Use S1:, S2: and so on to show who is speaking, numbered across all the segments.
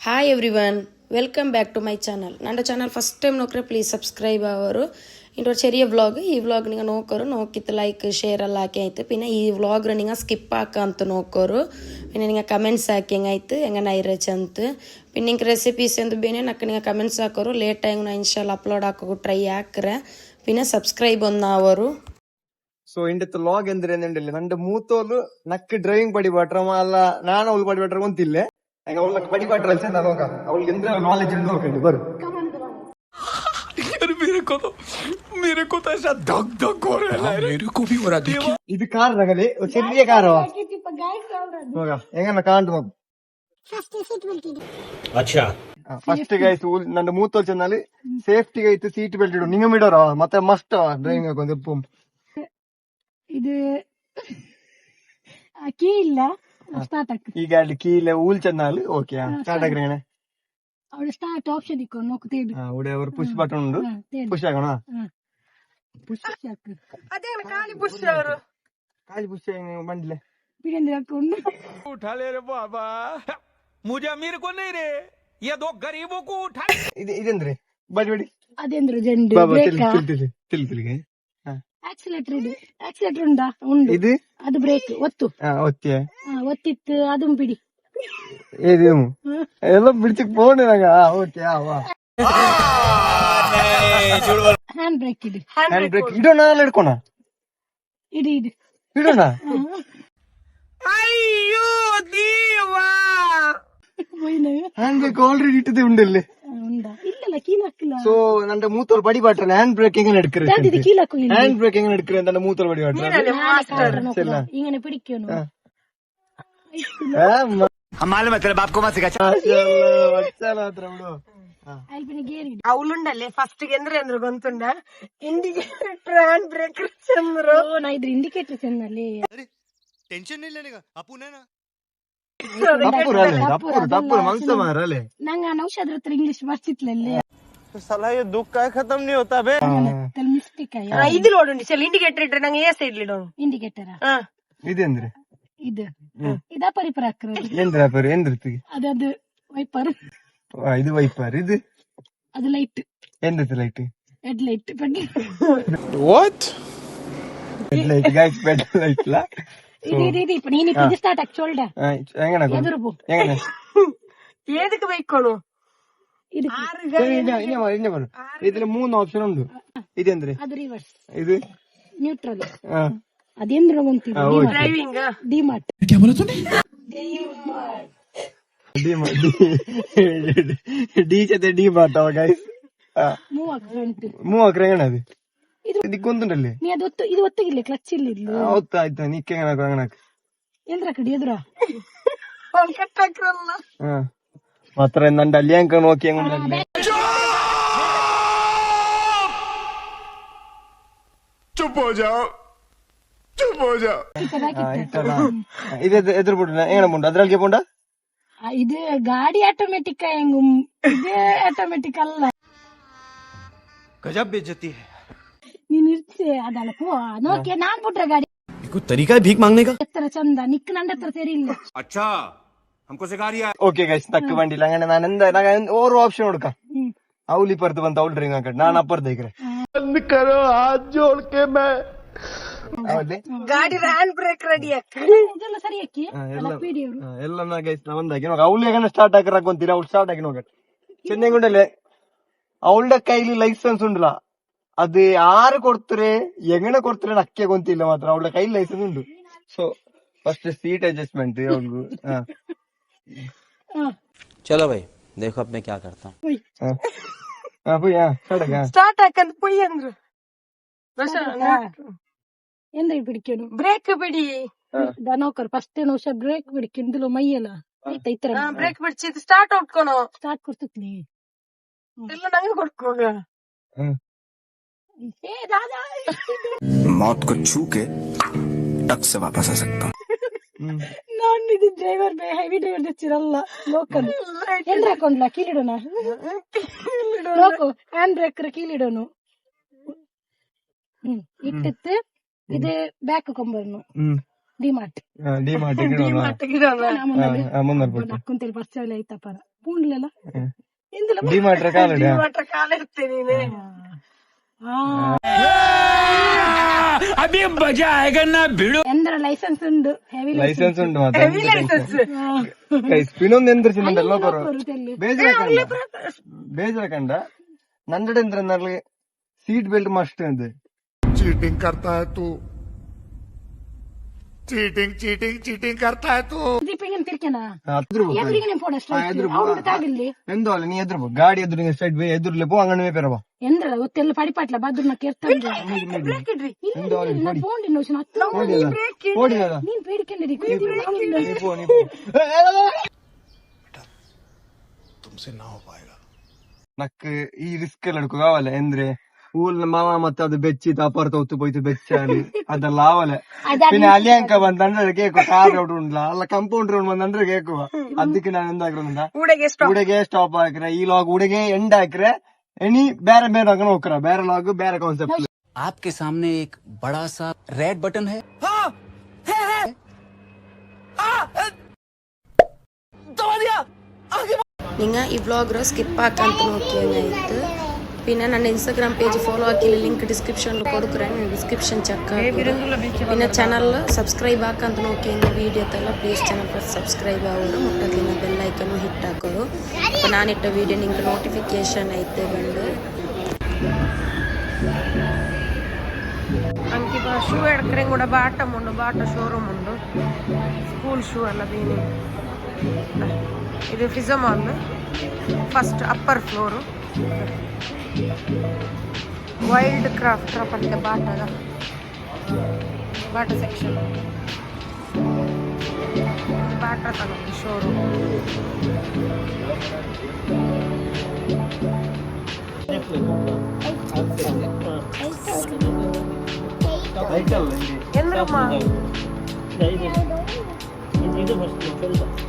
S1: Hi everyone welcome back to my channel ನನ್ನ channel first time ನೋಕ್ರೆ please subscribe ಆವರು ಇಂಟರ್ ಚೆರಿಯ ವ್ಲಾಗ್ ಈ ವ್ಲಾಗ್ ನಿಂಗೆ ನೋಕರು ನೋಕಿತ್ ಲೈಕ್ ಶೇರ್ ಎಲ್ಲ ಹಾಕಿ ಆಯ್ತು. ಪಿನ್ನ ಈ ವ್ಲಾಗ್ ನಿಂಗೆ ಸ್ಕಿಪ್ ಹಾಕ ಅಂತ ನೋಕರು ಪಿನ್ನ ನಿಂಗೆ ಕಮೆಂಟ್ಸ್ ಹಾಕಿ ಹೆಂಗಾಯ್ತು ಹೆಂಗೆ ನೈರಚ್ ಅಂತ. ಪಿನ್ ನಿಂಗೆ ರೆಸಿಪೀಸ್ ಎಂದು ಬೇನೆ ನಕ್ಕ ನಿಂಗೆ ಕಮೆಂಟ್ಸ್ ಹಾಕೋರು. ಲೇಟ್ ಆಗಿ ನಾ ಇನ್ಶಾಲ್ ಅಪ್ಲೋಡ್ ಹಾಕೋ ಟ್ರೈ ಹಾಕ್ರೆ. ಪಿನ್ನ ಸಬ್ಸ್ಕ್ರೈಬ್ ಒಂದು ಅವರು.
S2: ಸೊ ಇಂಡಿತ್ ಲಾಗ್ ಎಂದ್ರೆ ಏನಂದ್ರೆ ನಂಡ ಮೂತೋಲು ನಕ್ಕ ಡ್ರೈವಿಂಗ್ ಪಡಿಬಾಟ್ರಮ್ಮ ಅಲ್ಲ, ನಾನು ಉಲ್ ಪಡಿಬಾಟ್ರಮ್ಮ ಅಂತಿಲ್ಲೇ ಹಂಗ ಅವಳು ಪಡಿ ಬಾಟ್ರ ಅಂತ ನೋಕ ಅವಳಿಗೆ ಎಂದ್ರೆ ನಾಲೆಜ್ ಉಂಟು ನೋಕಂಡು ಬರು
S3: यार मेरे को तो मेरे को तो ऐसा धक धक हो रहा है हाँ, मेरे को भी हो रहा देखिए
S2: ಇದು ಕಾರ್ ನಗಲಿ ಚೆರಿಯ ಕಾರವ ಹೋಗ ಹೆಂಗನ್ನ ಕಾಂಡು ಹೋಗು
S3: अच्छा
S2: ಫಸ್ಟ್ ಗೈಸ್ ನನ್ನ ಮೂತೋಲ್ ಚೆನ್ನಲ್ಲಿ ಸೇಫ್ಟಿ ಗೈತು ಸೀಟ್ ಬೆಲ್ಟ್ ಇಡು ನಿಂಗ ಮಿಡೋರ ಮತ್ತೆ ಮಸ್ಟ್ ಡ್ರೈವಿಂಗ್ ಹಾಕೊಂಡ್ ಎಪ್ಪು
S4: ಇದು ಕೀ ಇಲ್ಲ ಸ್ಟಾರ್ಟ್
S2: ಆಗಿತ್ತು ಸ್ಟಾರ್ಟ್
S4: ಆಪ್ಷನ್
S2: ಉಂಡು ಕಾಲಿ
S3: ಅವರು
S2: ಕಾಲಿ ಬಾಬಾ. ಬಡಿ ಬಡಿ
S4: ಅದೇಂದ್ರೆ ಜೆಂಡು ಆಕ್ಸಿಲೇಟರ್ ಇದು ಆಕ್ಸಿಲೇಟರ್ ಉಂಟಾ ಉಂಡು
S2: ಇದು
S4: ಅದು ಬ್ರೇಕ್ ಒತ್ತು
S2: ಹಾ ಒತ್ತಿಯ
S4: ಹಾ, ಒತ್ತಿತ್ತು ಅದನ್ನು ಬಿಡಿ
S2: ಏದು ಎಲ್ಲ ಬಿಡ್ಚಕ್ ಫೋನ್ ನಂಗ ಓಕೆ ವಾ
S4: ಹ್ಯಾಂಡ್ ಬ್ರೇಕ್ ಇದು
S2: ಹ್ಯಾಂಡ್ ಬ್ರೇಕ್ ಇಡೋಣ ಅಲ್ಲ ಹಿಡ್ಕೋಣ
S4: ಇಡಿ ಇದು
S2: ಇಡೋಣ
S4: ಹೋಯ್ನ
S2: ಹ್ಯಾಂಡ್ ಬ್ರೇಕ್ ಆಲ್ರೆಡಿ ಇಟ್ಟದೆ ಉಂಡಲ್ಲಿ சோ அந்த
S4: மூத்தோர் படி பாட்டுறேன். ஹேண்ட்
S2: பிரேக்கிங் எடுக்கிறேன் இது கீழ ஹேண்ட் பிரேக்கிங் எடுக்கிறேன் அந்த மூத்தோர்
S4: படி பாட்டுறேன். சரி இங்க
S5: பிடிக்கணும். ಹಮಾಲ ಮತ್ತೆ ಬಾಪ್ಕೋ ಮಾಸಿಗ అవులుండాలి ఫస్ట్ ఎందరు ఎందరు
S4: గొంతుండా ఇండికేటర్ హ్యాండ్ బ్రేకర్ చంద్రు
S2: నా ఇది ఇండికేటర్ చంద్రాలి టెన్షన్ అప్పునేనా
S4: ನಂಗ ನೌಷಾದ್ರ ಹತ್ರ ಇಂಗ್ಲಿಷ್ ಬರ್ತಿತ್ಲಲ್ಲಿ ಮಿಸ್ಟೇಕ್
S5: ಇದು ನೋಡುಂಡಿ ಚಲ್ ಇಂಡಿಕೇಟರ್ ಇಟ್ರೆ ನಂಗೆ ಏ ಸೈಡ್ ಇಡೋನು
S4: ಇಂಡಿಕೇಟರ್
S5: ಹಾ.
S2: ಇದಂದ್ರೆ
S4: ಇದು. ಇದಾ ಪರಿಪರ ಹಾಕ್ರದು
S2: ಎಂದ್ರ ಪೇರು ಎಂದ್ರತಿಗೆ
S4: ಅದು ಅದು ವೈಪರ್
S2: ಇದು ವೈಪರ್ ಇದು?
S4: ಅದು ಲೈಟ್ ಎಂದ್ರೆ light
S2: head
S5: light petrol
S4: head
S2: light guys bed light ಲ? ഇതിൽ മൂന്ന്
S4: ഓപ്ഷൻ ഉണ്ട്
S2: ഇതെന്തേ
S4: ഇത്
S2: ന്യൂട്രൽ
S4: ಅದೇಂದ್ರ
S5: ഡി
S4: ಡಿಮಾರ್ಟ್
S2: ഡി ಜೊತೆ ಡಿ ಮಾರ್ಟ್ ಮೂವಕ್ರೆ ಅದು ದಿಕ್ಕೊಂದುಂಟಲ್ಲಿ
S4: ನೀ ಅದು ಒತ್ತು ಇದು ಒತ್ತಿಗಿಲ್ಲ ಕ್ಲಚ್ ಇಲ್ಲ ಇಲ್ಲು
S2: ಹೌದಾ ಆಯ್ತಾ ನಿಕ್ಕೆ ಹೆಂಗಣ ಹೆಂಗಣ
S4: ಎಂದ್ರ ಕಡೆ ಎದುರ
S5: ಕಟ್ಟಾಕ್ರಲ್ಲ
S2: ಹಾ ಮಾತ್ರ ನಂದು ಅಲ್ಲಿ ಅಂಕ ನೋಕಿ ಹೆಂಗುಂಡಲ್ಲಿ
S3: चुप हो जाओ चुप हो जाओ
S2: ಇದು ಎದುರು ಬಿಡ್ರ ಹೆಂಗಣ ಮುಂಡ ಅದ್ರಲ್ಲಿ ಪುಂಡ
S4: ಆ, ಇದು ಗಾಡಿ ಆಟೋಮೆಟಿಕ್ ಹೆಂಗ್ ಇದು ಆಟೋಮೆಟಿಕ್ ಅಲ್ಲ
S3: गजब बेइज्जती है
S4: ನೀನ್ ಇರ್ತಿ ಅದಲ್ಲ ಪೋ ನೋಕೆ ನಾನ್ ಬಿಟ್ರೆ ಗಾಡಿ
S3: कोई तरीका है भीख मांगने का
S4: ಎತ್ತರ ಚಂದ ನಿಕ್ ನನ್ನ ಹತ್ರ ಸರಿ ಇಲ್ಲ
S3: अच्छा हमको सिखा रही है
S2: ಓಕೆ ಗೈಸ್ ತಕ್ಕ ಬಂಡಿಲ್ಲ ಹಂಗನೆ ನಾನು ಎಂದ ನಂಗೆ ಓರ್ ಆಪ್ಷನ್ ಹುಡುಕ
S4: ಹ್ಮ್
S2: ಅವಲಿ ಪರ್ದು ಬಂತ ಅವಳು ಡ್ರಿಂಗ್ ಹಾಕಡ್ ನಾನು ಅಪ್ಪರ್ ದೇಕ್ರೆ ಹೌದೇ
S5: ಗಾಡಿ ಹ್ಯಾಂಡ್ ಬ್ರೇಕ್ ರೆಡಿ
S4: ಇದೆಲ್ಲ ಸರಿ ಹಾಕಿ ಅಲ್ಲ ಪಿಡಿ ಅವರು
S2: ಎಲ್ಲ ಗೈಸ್ ನಾ ಒಂದಾಗಿ ನೋಗ ಅವಳು ಹೆಂಗನ ಸ್ಟಾರ್ಟ್ ಹಾಕರ್ ಹಾಕೊಂತೀರ ಅವಳು ಸ್ಟಾರ್ಟ್ ಆಗಿ ನೋಗ ಚೆನ್ನೈಗುಂಡಲೆ ಅವಳ ಕೈಲಿ ಲೈಸೆನ್ಸ್ ಉಂಡಲ ಅದು ಯಾರು ಕೊಡ್ತಾರೆ ಹೆಂಗನ ಕೊಡ್ತಾರೆ ಅಕ್ಕೆ ಗೊಂತಿಲ್ಲ ಮಾತ್ರ ಅವಳ ಕೈಲಿ ಲೈಸೆನ್ಸ್ ಉಂಟು ಸೊ ಫಸ್ಟ್ ಸೀಟ್ ಅಡ್ಜಸ್ಟ್ಮೆಂಟ್ ಅವಳು
S6: चलो भाई देखो अब मैं क्या करता हूँ
S2: ಸ್ಟಾರ್ಟ್
S5: ಸ್ಟಾರ್ಟ್ ಹಾಕಂತ ಪೊಯ್ ಅಂದ್ರು
S4: ಎಂದ ಬಿಡಿಕೇನು
S5: ಬ್ರೇಕ್ ಬಿಡಿ
S4: ದನೋಕರ್ ಫಸ್ಟ್ ನಿಮಿಷ ಬ್ರೇಕ್ ಬಿಡಿಕಿಂದಿಲ್ಲ ಮೈಯಲ್ಲ ಆಯ್ತಾ ಇತರ
S5: ಬ್ರೇಕ್ ಬಿಡ್ಸಿದ್ ಸ್ಟಾರ್ಟ್ ಹೊಡ್ಕೊನು
S4: ಸ್ಟಾರ್ಟ್ ಕೊಡ್ತಿತ್ಲಿ
S5: ಎಲ್ಲ ನಂಗೆ ಕೊಡ್ಕೋಗ
S4: ಏ ದಾದಾ
S7: मौत को छू के टक से वापस आ सकता हूँ
S4: ನಾನು ಇದು ಡ್ರೈವರ್ ಹೆವಿ ಡ್ರೈವರ್ ತೆಚ್ಚಿರಲ್ಲ ಲೋಕಲ್ ಏನ್ ಹಾಕೊಂಡ್ಲ ಕೀಲಿಡೋಣ ನೋಕು ಹ್ಯಾಂಡ್ ಬ್ರೇಕ್ ಕೀಲಿಡೋನು ಹ್ಮ್ ಇಟ್ಟಿತ್ತು ಇದು ಬ್ಯಾಕ್ ಕೊಂಬರ್ನು
S2: ಹ್ಮ್
S4: ಡಿಮಾರ್ಟ್
S2: ಡಿ ಮಾರ್ಟ್
S5: ಗಿಡನ
S4: ಮುನ್ನೂರು
S2: ಮುನ್ನೂರು
S4: ನಕ್ಕುಂತೇಳಿ ಬರ್ಚವಲ್ಲಿ ಐತಪ್ಪರ ಪೂಂಡ್ಲೆಲ್ಲ ಎಂದಿಲ್ಲ
S2: ಡಿಮಾಟ್ರ
S3: ಅಭಿ ಬಜಾ ಆಗನ್ನ ಬಿಡು.
S4: ಎಂದ್ರ ಲೈಸೆನ್ಸ್ ಉಂಡು ಹೆವಿ
S2: ಲೈಸೆನ್ಸ್ ಉಂಡು ಮಾತ್ರ ಗೈಸ್ ಪಿನೊಂದು ಎಂದ್ರ ಚಿನ್ನ ಬರೋ ಬೇಜಾರ ಕಂಡ. ಬೇಜಾರ ಕಂಡ. ನಂದಡೆ ಎಂದ್ರ ಸೀಟ್ ಬೆಲ್ಟ್ ಮಸ್ಟ್ ಅಂದೆ ಚೀಟಿಂಗ್
S4: ಕರ್ತಾ ತೂ ಚೀಟಿಂಗ್ ಚೀಟಿಂಗ್
S2: ಚೀಟಿಂಗ್
S4: ಅರ್ಥ ಆಯ್ತು
S2: ಎಂದೋ ಅಲ್ಲ ನೀ ಎದುರು ಗಾಡಿ ಎದುರು ಸ್ಟ್ರೈಟ್ ಬೇ ಎದುರ್ಲೆ ಪೋ ಅಂಗಣವೇ ಪೆರವ
S4: ಎಂದ್ರ ಒತ್ತೆಲ್ಲ ಪಡಿಪಾಟ್ಲ ಬದ್ರ ನಾ
S2: ಕೇರ್ತಾಂಡ್ರಿ ನಾ
S4: ಫೋನ್ ನೀನ್ ಬೇಡಿಕೊಂಡ್ರಿ
S8: ತುಮ್ಸೆ
S2: ನಕ್ ಈ ರಿಸ್ಕ್ ಎಲ್ಲ ಕಾವಲ್ಲ ಎಂದ್ರೆ ఊళ్ళో మా మామ బెచ్చి తప్పరితో ఒత్తు పోయి బెచ్చి అని అంత లావలే പിന്നെ അലിയാക്ക വന്നണ്ടര കേക്കോ കാർ അവിടെ ഉണ്ടല്ല അല്ല കമ്പൗണ്ടർ വന്നണ്ടര കേക്കോ അതിക്ക് ഞാൻ
S5: എന്താക്കുന്നുണ്ടാ
S2: ഊടകെ സ്റ്റോപ്പ് ആക്കിற ഈ ലോഗ് ഊടകെ എൻഡ് ആക്കിற ഇനി വേറെ വേറെ അങ്ങനെ നോക്കറ വേറെ ലോഗ് വേറെ കോൺസെപ്റ്റ്
S6: आपके सामने एक बड़ा सा रेड बटन है
S1: നിങ്ങൾ ഈ വ്ലോഗ് സ്കിപ്പ് ആക്കാൻ നോക്കിയായിട്ട് പിന്നെ ನನ್ನ ಇನ್ಸ್ಟಾಗ್ರಾಮ್ ಪೇಜ್ ಫಾಲೋ ಹಾಕಿಲ್ಲ ಲಿಂಕ್ ಡಿಸ್ಕ್ರಿಪ್ಷನ್ಲು ಕೊಡುಕ್ರೆ ನೀವು ಡಿಸ್ಕ್ರಿಪ್ಷನ್ ಚೆಕ್ പിന്നെ ചാനലിൽ ಸಬ್ಸ್ಕ್ರೈಬ್ ಹಾಕಂತ ನೋಕೆ ಇನ್ನು ವೀಡಿಯೋತ್ತೆಲ್ಲ ಪ್ಲೀಸ್ ಚಾನಲ್ ಫಸ್ಟ್ ಸಬ್ಸ್ಕ್ರೈಬ್ ಆಗೋರು ಮೊಟ್ಟದಿನ ಬೆಲ್ಲೈಕನ್ನು ಹಿಟ್ ಹಾಕೋರು ಅಪ್ಪ ಇಟ್ಟ ವಿಡಿಯೋ ನಿಂಗೆ ನೋಟಿಫಿಕೇಶನ್ ಐತೆ ಬಂದು.
S5: ಅಂಕಿಪ ಶೂ ಎಡ್ಕರೆ ಕೂಡ ಬಾಟ ಉಂಡು ಬಾಟ ಶೋರೂಮ್ ಉಂಡು. ಸ್ಕೂಲ್ ಶೂ ಅಲ್ಲ ದೀನಿ ಇದು ಫಿಸೋ mall first upper floor wild craft ಪ್ರಪಂಚ ಬಾಟದ ಬಾಟ ಸೆಕ್ಷನ್ ಬಾಟ ತನಕ ಶೋರೂಮ್ ಎಂದ್ರಮ್ಮ ಬಾಟ ಶೋರೂಮ್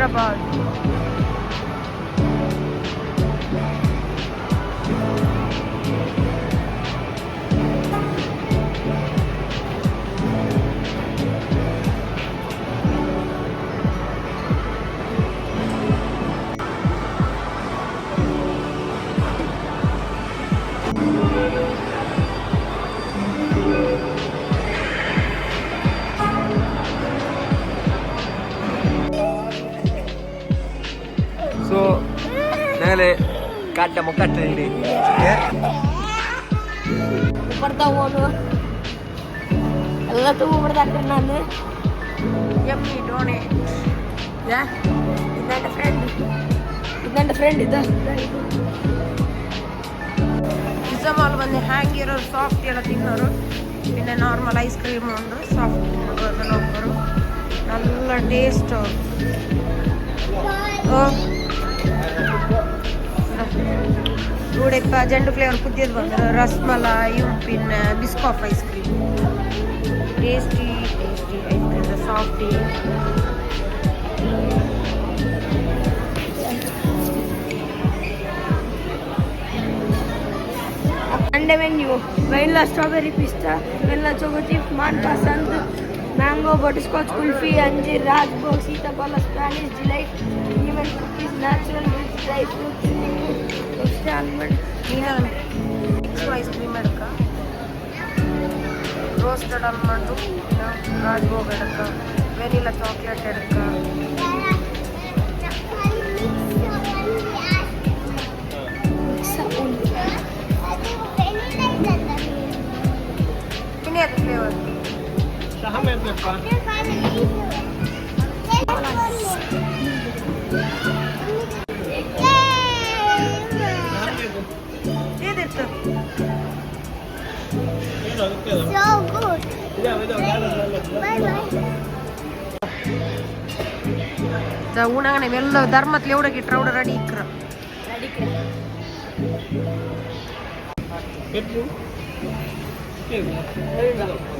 S2: trabalho.
S4: ಬರ್ತಾವೋನು ಎಲ್ಲ ತಗೊಂಡ್ಬಿಡ್ದಾಕ್ರಿ ನಾನು
S5: ಎಮ್ಮಿ ಡೋನೇಟ್ ಯಾ
S4: ഇതെന്റെ ഫ്രണ്ട് ഇതെന്റെ ഫ്രണ്ട് ഇതാ
S5: ಪಿಜ್ಜಾ ಮಾಲ್ ಬಂದು ಹ್ಯಾಂಗಿರೋ ಸಾಫ್ಟ್ ಎಲ್ಲ ತಿನ್ನೋರು പിന്നെ ನಾರ್ಮಲ್ ಐಸ್ ಕ್ರೀಮ್ ಉಂಡು ಸಾಫ್ಟ್ ತಿನ್ನೋರು ಅದೆಲ್ಲ ಹೋಗೋರು നല്ല ടേസ്റ്റ് ಇವಿಡಪ್ಪ ಜಂಡು ಫ್ಲೇವರ್ ಕುದ್ಯದು ಬಂದು rasmalai pin Biscoff ice cream. Tasty tasty ice cream
S4: softy ಅಂಡೆ menu vanilla strawberry ಪಿಸ್ತಾ ವೆನಿಲಾ ಚೊಕೊ ಚಿಪ್ಸ್ ಮಾನ್ ಪಸಂದ್ मैंगो बटरस्कॉच कुल्फी अंजीर राजभोग सीताफल Spanish delight lemon cookies natural milk dry fruits almond
S5: नीला आइसक्रीम एड़क ரோஸ்டட் ஆல்மண்டு ராஜ்போக் எடுக்க vanilla chocolate எடுக்க Нет,
S9: So good. Bye bye.
S5: The one I'm going to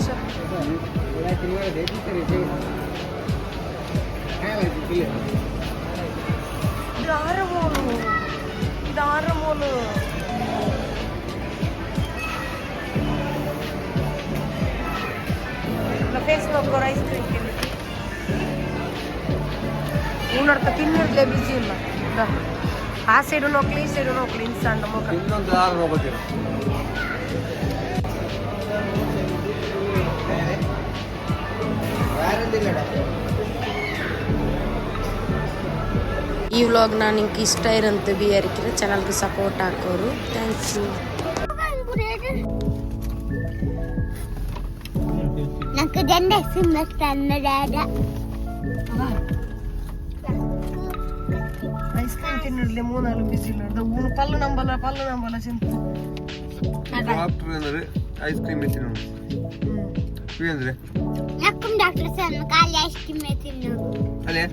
S5: sir. ಇದು ಆರಮೋಲು ಇದು ಆರಮೋಲು ಫೇಸ್ಬುಕ್ ನೋಡ್ಕೋರು ಐಸ್ ಕ್ರೀಮ್ ತಿನ್ನಿ ಉನ್ನಡ್ಕ ತಿನ್ನಿರ್ಲೇ ಬಿಸಿ ಇಲ್ಲ. ಆ ಸೈಡು ನೋಕ್ಲಿ ಈ ಸೈಡು ನೋಕ್ಲಿ ಇನ್ಸ್ಟಾಂಡ್ ಮುಖ
S2: ಇನ್ನೊಂದು ಯಾರು ಹೋಗೋದಿಲ್ಲ
S1: ಈ ವ್ಲಾಗ್ನ ನಿಮ್ಗೆ ಇಷ್ಟ ಇರಂತ ಬಿಯರ್ಕಿರ ಚಾನಲ್ಗೆ ಸಪೋರ್ಟ್ ಹಾಕೋರು ಥ್ಯಾಂಕ್ ಯು
S9: నాకు దండ సిమ్మస్తాను డాడా
S5: ಐಸ್ ಕ್ರೀಮ್ ತಿನ್ನಿರ್ಲಿ ಮೂನಾಲು ಬಿಸಿ ಇಲ್ಲ ಊನು ಪಲ್ಲು ನಂಬಲ್ಲ ಪಲ್ಲು ನಂಬಲ್ಲ ಚಿಂತ
S2: ಡಾಕ್ಟರ್ ಅಂದ್ರೆ ice cream
S9: Rienri. Nakkum doctor Salma, Kalyash Kimetin.
S2: Allez.